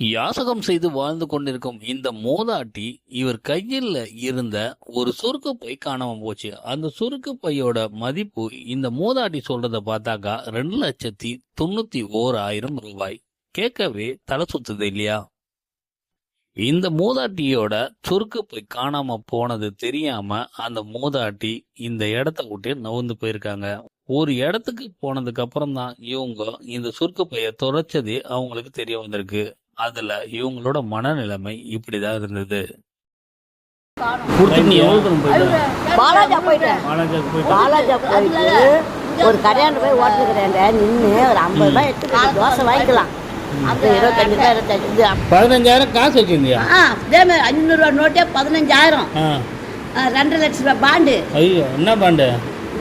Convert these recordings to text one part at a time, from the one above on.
யாசகம் செய்து வாழ்ந்து கொண்டிருக்கும் இந்த மூதாட்டி இவர் கையில் இருந்த ஒரு சுருக்கு பை காணாம போச்சு. அந்த சுருக்கு பையோட மதிப்பு இந்த மூதாட்டி சொல்றத பார்த்தாக்கா ரெண்டு லட்சத்தி தொண்ணூத்தி ஓர் ஆயிரம் ரூபாய். கேட்கவே தலை சுத்துது இல்லையா? இந்த மூதாட்டியோட சுருக்கு போய் காணாம போனது தெரியாம அந்த மூதாட்டி இந்த இடத்த விட்டு நவுந்து போயிருக்காங்க. ஒரு இடத்துக்கு போனதுக்கு அப்புறம் தான் இவங்க இந்த சுருக்கு பைய தொலைச்சதே அவங்களுக்கு தெரிய வந்திருக்கு. அதுல இவங்களோட மனநிலைமை இப்படிதான் இருந்தது. பாலாஜா போயிட்டேன். பாலாஜா போயிட்டு. ஒரு கடையாண்டு போய் ஓட்டு கடையாண்ட நின்று ஒரு ஐம்பது ரூபாய் எடுத்து தோசை வாங்கிக்கலாம். அப்போ இருபத்தஞ்சு ரூபாய் இருபத்தஞ்சு பதினஞ்சாயிரம் காசு வச்சிருந்தியா? ஆ இதே மாதிரி அஞ்சூறுரூவா நோட்டே பதினஞ்சாயிரம். ரெண்டரை லட்ச ரூபாய் பாண்டு. ஐயோ என்ன பாண்டு?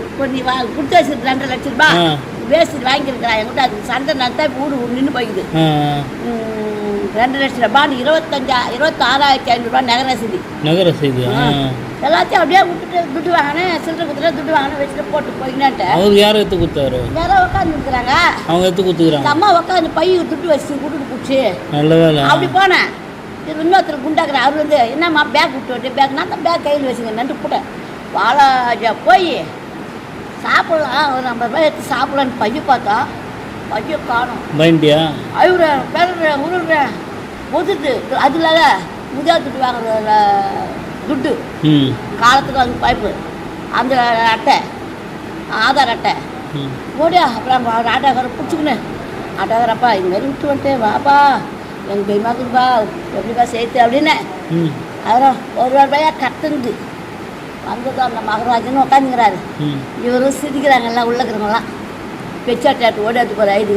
இப்போ நீ வா கொடுத்து வச்சிருக்கு ரெண்டரை லட்ச ரூபாய் ஆ. வேஸ்ட் வாங்கியிருக்கிறா என்கிட்ட அது சண்டை நடத்தா வீடு நின்று போய்க்குது. ரெண்டு லட்ச ரூபாய் பாண்டு இருபத்தஞ்சா இருபத்தாறாயிரத்தி ஐநூறுரூவா நகர ரசீது. நகர செய்தி ஆ. எல்லாத்தையும் அப்படியே விட்டுட்டு துட்டு வாங்கினேன் சில்லறை குத்துட்டு துட்டு வாங்கினேன் வச்சுட்டு போட்டு போயினான்ட்டு. அவருக்கு யார் எடுத்து கொடுத்தாரு? யாரோ உட்காந்துருக்குறாங்க அவங்க எடுத்து கொடுத்துக்கிறாங்க. அம்மா உட்காந்து பை துட்டு வச்சு கூட்டிட்டு போச்சு. நல்ல வேலை. அப்படி போனேன். இது இன்னொருத்தர் குண்டாக்குற அவர் வந்து என்னம்மா பேக் விட்டு வந்து பேக் நான் தான் பேக் கையில் வச்சுங்க நண்டு போட்டேன். வாலாஜா போய் சாப்பிடலாம். ஒரு ஐம்பது ரூபாய் எடுத்து சாப்பிடலான்னு பைய பார்த்தா பைய காணும் பயண்டியா அழுகுற பேசுற உருள்றேன் முதுட்டு அதில் முதியா துட்டு. வாங்குற துட்டு காலத்துக்கு வந்து பைப்பு. அந்த அட்டை ஆதார் அட்டை. ஓடியா அப்புறம் அவர் ஆட்டோக்காரர் பிடிச்சிக்கினேன் ஆட்டோக்காரப்பா இது மாதிரி விட்டு வந்துட்டேன் வாப்பா எங்கள் பெரியமாக்குப்பா எப்படிப்பா சேர்த்து அப்படின்னு. அப்புறம் ஒரு ரூபாயா கட்டுந்து வந்ததும் அந்த மகராஜனும் உட்காந்துங்கிறாரு இவரும் சிரிக்கிறாங்க எல்லாம் உள்ள இருக்கிறவங்களாம் பெச்சாட்டாட்டு ஓடியாட்டு போகிற ஐடி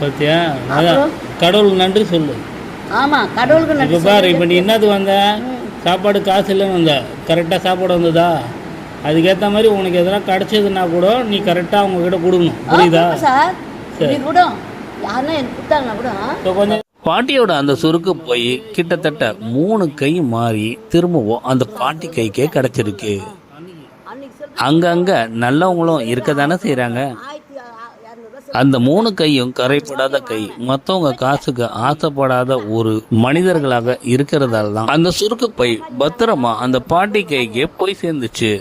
பார்த்தியா அதான் கடவுளுக்கு நன்றி சொல்லு. ஆமாம் கடவுளுக்கு இப்போ நன்றி பாரு இப்போ நீ என்னது வந்த. சாப்பாடு காசு இல்லைன்னு வந்த. கரெக்டாக சாப்பாடு வந்ததா? அதுக்கேற்ற மாதிரி உனக்கு எதனா கிடச்சதுன்னா கூட நீ கரெக்டாக அவங்க கிட்ட கொடுக்கணும். புரியுதா? சார். கூட யாருன்னா எனக்கு கொடுத்தாங்கன்னா கூட. இப்போ கொஞ்சம் பாட்டியோட அந்த சுருக்கு போய் கிட்டத்தட்ட மூணு கை மாறி திரும்பவும் அந்த பாட்டி கைக்கே கிடைச்சிருக்கு. அங்கங்க நல்லவங்களும் இருக்க தானே இரநூறுவா அந்த மூணு கையும் கரைப்படாத கை. மற்றவங்க காசுக்கு ஆசைப்படாத ஒரு மனிதர்களாக இருக்கிறதால தான் அந்த சுருக்கு பை பத்திரமா அந்த பாட்டி கைக்கே போய் சேர்ந்துச்சு.